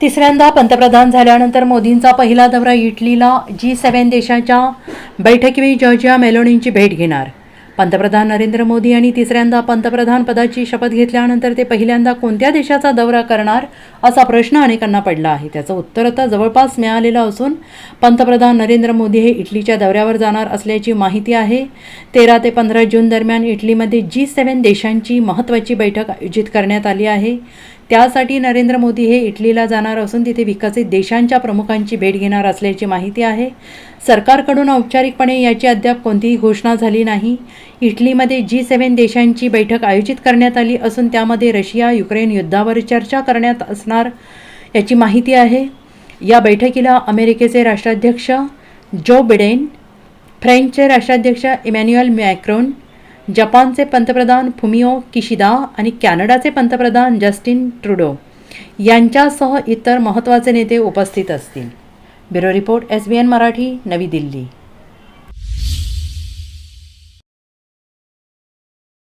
तिसऱ्यांदा पंतप्रधान झाल्यानंतर मोदींचा पहिला दौरा इटलीला जी सेव्हन देशाच्या बैठकीवेळी जॉर्जिया मेलोनींची भेट घेणार. पंतप्रधान नरेंद्र मोदी यांनी तिसऱ्यांदा पंतप्रधान पदाची शपथ घेतल्यानंतर ते पहिल्यांदा कोणत्या देशाचा दौरा करणार असा प्रश्न अनेकांना पडला आहे. त्याचं उत्तर आता जवळपास मिळालेलं असून पंतप्रधान नरेंद्र मोदी हे इटलीच्या दौऱ्यावर जाणार असल्याची माहिती आहे. तेरा ते पंधरा जून दरम्यान इटलीमध्ये जी सेव्हन देशांची महत्त्वाची बैठक आयोजित करण्यात आली आहे. त्यासाठी नरेंद्र मोदी हे इटलीला जाणार असून तिथे विकसित देशांच्या प्रमुखांची भेट घेणार असल्याची माहिती आहे. सरकारकडून औपचारिकपणे याची अद्याप कोणतीही घोषणा झाली नाही. इटलीमध्ये जी सेव्हन देशांची बैठक आयोजित करण्यात आली असून त्यामध्ये रशिया युक्रेन युद्धावर चर्चा करण्यात असणार याची माहिती आहे. या बैठकीला अमेरिकेचे राष्ट्राध्यक्ष जो बिडेन फ्रेंचचे राष्ट्राध्यक्ष इमॅन्युअल मॅक्रोन जपानचे पंतप्रधान फुमिओ किशिदा आणि कॅनडाचे पंतप्रधान जस्टिन ट्रुडो यांच्यासह इतर महत्त्वाचे नेते उपस्थित असतील. Bureau report S B N Marathi नवी दिल्ली.